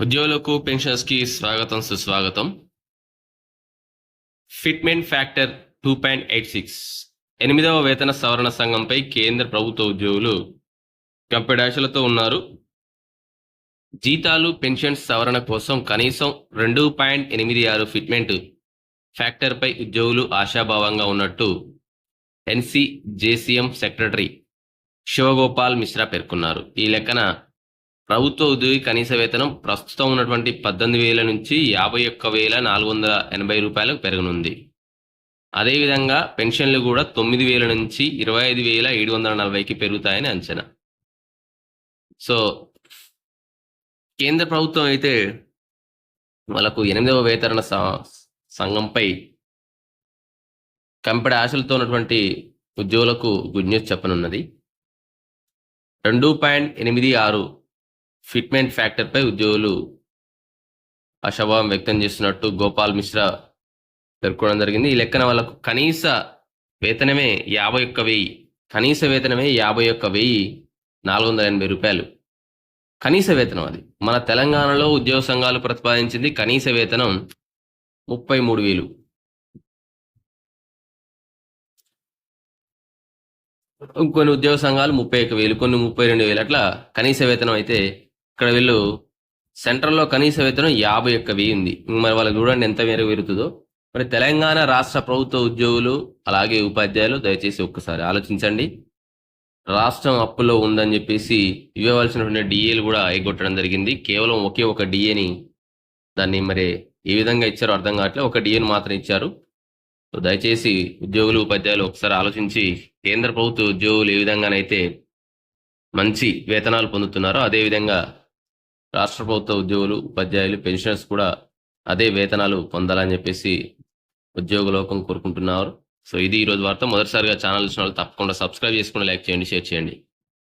ఉద్యోగులకు పెన్షన్స్కి స్వాగతం సుస్వాగతం. Fitment factor two point eight six. ఎనిమిదవ వేతన సవరణ సంఘంపై కేంద్ర ప్రభుత్వ ఉద్యోగులు కంపెడాషలతో ఉన్నారు. జీతాలు పెన్షన్స్ సవరణ కోసం కనీసం రెండు పాయింట్ ఎనిమిది ఆరు ఫిట్మెంట్ ఫ్యాక్టర్పై ఉద్యోగులు ఆశాభావంగా ఉన్నట్టు NC JCM secretary Shivagopal Mishra పేర్కొన్నారు. ఈ లెక్కన ప్రభుత్వ ఉద్యోగి కనీస వేతనం ప్రస్తుతం ఉన్నటువంటి పద్దెనిమిది వేల నుంచి యాభై ఒక్క వేల నాలుగు వందల ఎనభై రూపాయలకు పెరగనుంది. అదేవిధంగా పెన్షన్లు కూడా తొమ్మిది వేల నుంచి ఇరవై ఐదు వేల ఏడు వందల నలభైకి పెరుగుతాయని అంచనా. సో కేంద్ర ప్రభుత్వం అయితే వాళ్ళకు ఎనిమిదవ వేతన సంఘంపై కంపెడ ఆశలతో ఉన్నటువంటి ఉద్యోగులకు గుడ్ న్యూస్ చెప్పనున్నది. రెండు పాయింట్ ఎనిమిది ఆరు ఫిట్మెంట్ ఫ్యాక్టర్పై ఉద్యోగులు అశభావం వ్యక్తం చేస్తున్నట్టు గోపాల్ మిశ్రా పేర్కొనడం జరిగింది. ఈ లెక్కన వాళ్ళకు కనీస వేతనమే యాభై ఒక్క వెయ్యి కనీస వేతనమే యాభై ఒక్క వెయ్యి నాలుగు వందల ఎనభై రూపాయలు. కనీస వేతనం అది. మన తెలంగాణలో ఉద్యోగ సంఘాలు ప్రతిపాదించింది కనీస వేతనం ముప్పై మూడు వేలు. కొన్ని ఉద్యోగ సంఘాలు ముప్పై ఒక వేలు కొన్ని ముప్పై రెండు వేలు అట్లా కనీస వేతనం అయితే ఇక్కడ వీళ్ళు సెంట్రల్లో కనీస వేతనం యాభై ఒక్క వెయ్యి ఉంది. మరి వాళ్ళకి చూడండి ఎంత మేర పెరుగుతుందో. మరి తెలంగాణ రాష్ట్ర ప్రభుత్వ ఉద్యోగులు అలాగే ఉపాధ్యాయులు దయచేసి ఒక్కసారి ఆలోచించండి. రాష్ట్రం అప్పులో ఉందని చెప్పేసి ఇవ్వవలసినటువంటి డిఏలు కూడా ఎగ్గొట్టడం జరిగింది. కేవలం ఒకే ఒక డిఏని దాన్ని మరి ఏ విధంగా ఇచ్చారో అర్థం కావట్లేదు. ఒక డిఏని మాత్రం ఇచ్చారు. సో దయచేసి ఉద్యోగులు ఉపాధ్యాయులు ఒకసారి ఆలోచించి కేంద్ర ప్రభుత్వ ఉద్యోగులు ఏ విధంగానైతే మంచి వేతనాలు పొందుతున్నారో అదే విధంగా రాష్ట్ర ప్రభుత్వ ఉద్యోగులు ఉపాధ్యాయులు పెన్షనర్స్ కూడా అదే వేతనాలు పొందాలని చెప్పేసి ఉద్యోగ లోకం కోరుకుంటున్నారు. సో ఇది ఈరోజు వార్త. మొదటిసారిగా ఛానల్ ఇచ్చిన వాళ్ళు తప్పకుండా సబ్స్క్రైబ్ చేసుకుని లైక్ చేయండి షేర్ చేయండి.